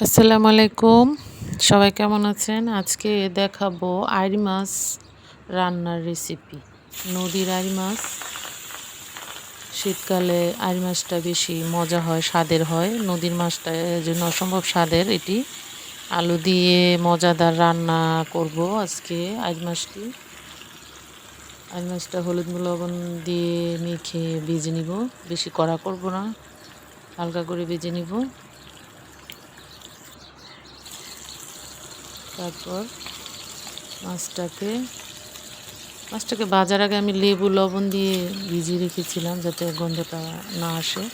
আসসালামু আলাইকুম। সবাই কেমন আছেন? আজকে দেখাবো আইড় মাছ রান্নার রেসিপি নদীর আইড় মাছ। শীতকালে আইড় মাছটা বেশি মজা হয়, স্বাদের হয়। নদীর মাছটা জন্য অসম্ভব স্বাদের এটি। আলু দিয়ে মজাদার রান্না করব আজকে আইড় মাছটি। আইড় মাছটা হলুদ লবণ দিয়ে মেখে ভেজে নিব। বেশি কড়া করব না, হালকা করে ভেজে নিব। তারপর মাছটাকে মাছটাকে বাজার আগে আমি লেবু, লবণ দিয়ে ভিজিয়ে রেখেছিলাম যাতে গন্ধটা না আসে।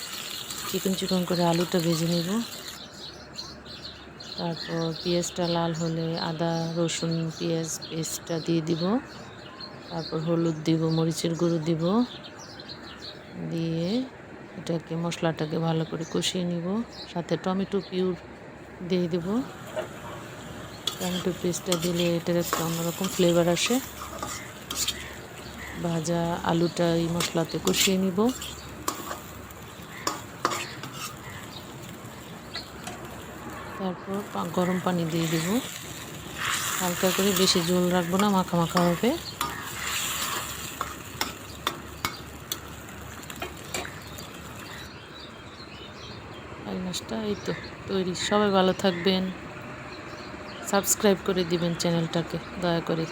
চিকন চিকন করে আলুটা ভেজে নেব। তারপর পেঁয়াজটা লাল হলে আদা, রসুন, পেঁয়াজ পেস্টটা দিয়ে দিব। তারপর হলুদ দিব, মরিচের গুঁড়ো দিব। দিয়ে এটাকে, মশলাটাকে ভালো করে কষিয়ে নিব। সাথে টমেটো পিউর দিয়ে দেব। টমেটো পেস্টটা দিলে এটার একটা অন্যরকম ফ্লেভার আসে। ভাজা আলুটা এই মশলাতে কষিয়ে নিব। তারপর গরম পানি দিয়ে দেব। হালকা করে বেশি জল রাখব না, মাখা মাখা হবে। মাছটা এই তো তৈরি। সবাই ভালো থাকবেন। সাবস্ক্রাইব করে দিবেন চ্যানেলটাকে দয়া করে।